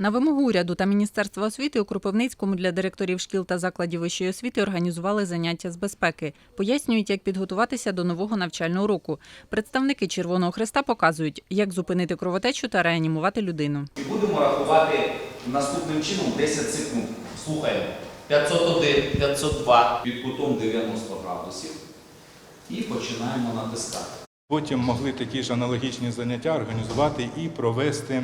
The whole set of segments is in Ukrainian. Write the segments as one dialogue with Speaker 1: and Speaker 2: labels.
Speaker 1: На вимогу уряду та Міністерства освіти у Кропивницькому для директорів шкіл та закладів вищої освіти організували заняття з безпеки. Пояснюють, як підготуватися до нового навчального року. Представники Червоного Хреста показують, як зупинити кровотечу та реанімувати людину.
Speaker 2: Будемо рахувати наступним чином 10 секунд. Слухаємо. 501, 502 під кутом 90 градусів. І починаємо натискати.
Speaker 3: Потім могли такі ж аналогічні заняття організувати і провести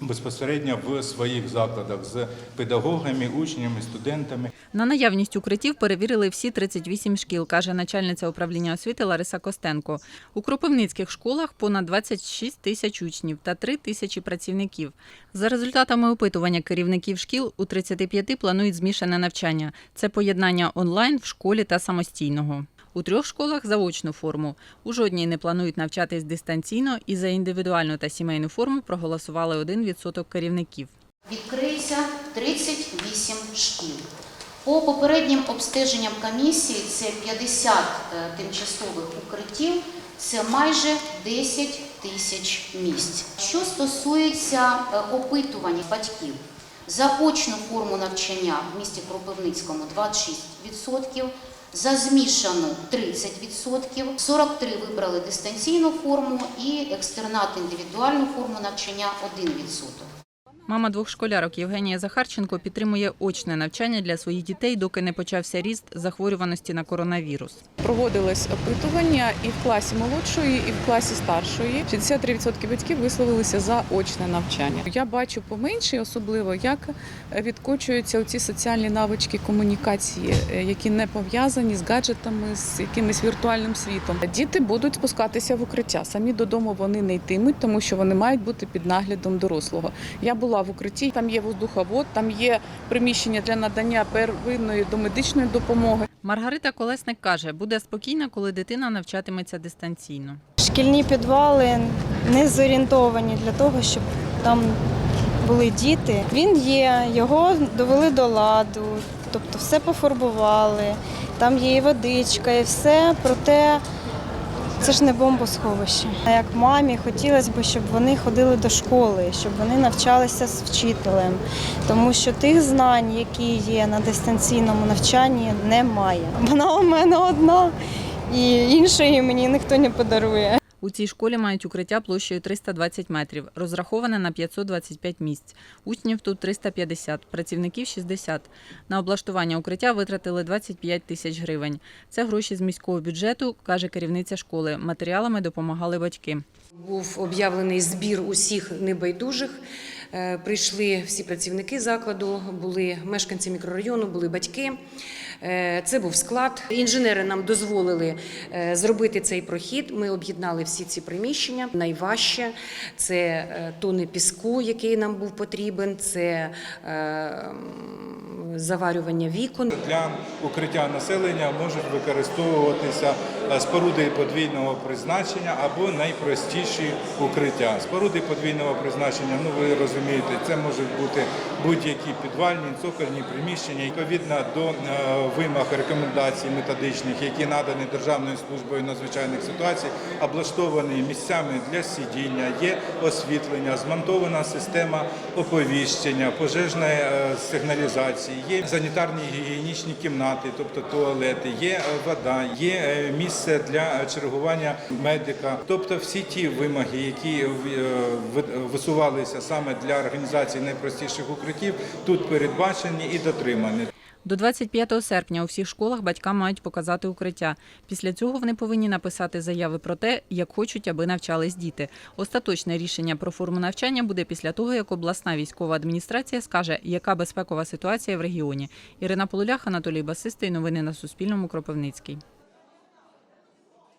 Speaker 3: безпосередньо в своїх закладах з педагогами, учнями, студентами.
Speaker 1: На наявність укриттів перевірили всі 38 шкіл, каже начальниця управління освіти Лариса Костенко. У кропивницьких школах понад 26 тисяч учнів та 3 тисячі працівників. За результатами опитування керівників шкіл у 35 планують змішане навчання. Це поєднання онлайн в школі та самостійного. У трьох школах заочну форму. У жодній не планують навчатись дистанційно і за індивідуальну та сімейну форму проголосували 1% керівників.
Speaker 4: Відкриється 38 шкіл. По попереднім обстеженням комісії це 50 е, тимчасових укриттів, це майже 10 тисяч місць. Що стосується е, опитувань батьків, за очну форму навчання в місті Кропивницькому 26%, за змішану 30%, 43 вибрали дистанційну форму і екстернат індивідуальну форму навчання 1%.
Speaker 1: Мама двох школярок Євгенія Захарченко підтримує очне навчання для своїх дітей, доки не почався ріст захворюваності на коронавірус.
Speaker 5: Проводилось опитування і в класі молодшої, і в класі старшої. 63% батьків висловилися за очне навчання. Я бачу поменше, особливо як відкочуються ці соціальні навички комунікації, які не пов'язані з гаджетами, з якимось віртуальним світом. Діти будуть спускатися в укриття. Самі додому вони не йтимуть, тому що вони мають бути під наглядом дорослого. Я була в укритті, там є воздуховод, там є приміщення для надання первинної домедичної допомоги.
Speaker 1: Маргарита Колесник каже, буде спокійна, коли дитина навчатиметься дистанційно.
Speaker 6: Шкільні підвали не зорієнтовані для того, щоб там були діти. Він є, його довели до ладу, тобто все пофарбували, там є і водичка, і все, проте це ж не бомбосховище. А Як мамі хотілося б, щоб вони ходили до школи, щоб вони навчалися з вчителем, тому що тих знань, які є на дистанційному навчанні, немає. Вона у мене одна, і іншої мені ніхто не подарує.
Speaker 1: У цій школі мають укриття площею 320 метрів, розраховане на 525 місць. Учнів тут 350, працівників 60. На облаштування укриття витратили 25 тисяч гривень. Це гроші з міського бюджету, каже керівниця школи. Матеріалами допомагали батьки.
Speaker 7: Був об'явлений збір усіх небайдужих. Е, Прийшли всі працівники закладу, були мешканці мікрорайону, були батьки. Е, Це був склад. Інженери нам дозволили е, зробити цей прохід. Ми об'єднали всі ці приміщення. Найважче це е, тони піску, який нам був потрібен. Це заварювання вікон.
Speaker 3: Для укриття населення можуть використовуватися споруди подвійного призначення або найпростіші укриття. Споруди подвійного призначення, ну ви розумієте, це можуть бути будь-які підвальні, цокольні приміщення. Відповідно до е, вимог рекомендацій методичних, які надані Державною службою надзвичайних ситуацій, облаштовані місцями для сидіння, є освітлення, змонтована система оповіщення, пожежної е, сигналізації, є санітарні гігієнічні кімнати, тобто туалети, є е, вода, є е, місце для чергування медика. Тобто всі ті вимоги, які е, висувалися саме для організації найпростіших укриттів, тут передбачені і дотримані.
Speaker 1: До 25 серпня у всіх школах батькам мають показати укриття. Після цього вони повинні написати заяви про те, як хочуть, аби навчались діти. Остаточне рішення про форму навчання буде після того, як обласна військова адміністрація скаже, яка безпекова ситуація в регіоні. Ірина Полулях, Анатолій Басистий. Новини на Суспільному. Кропивницький.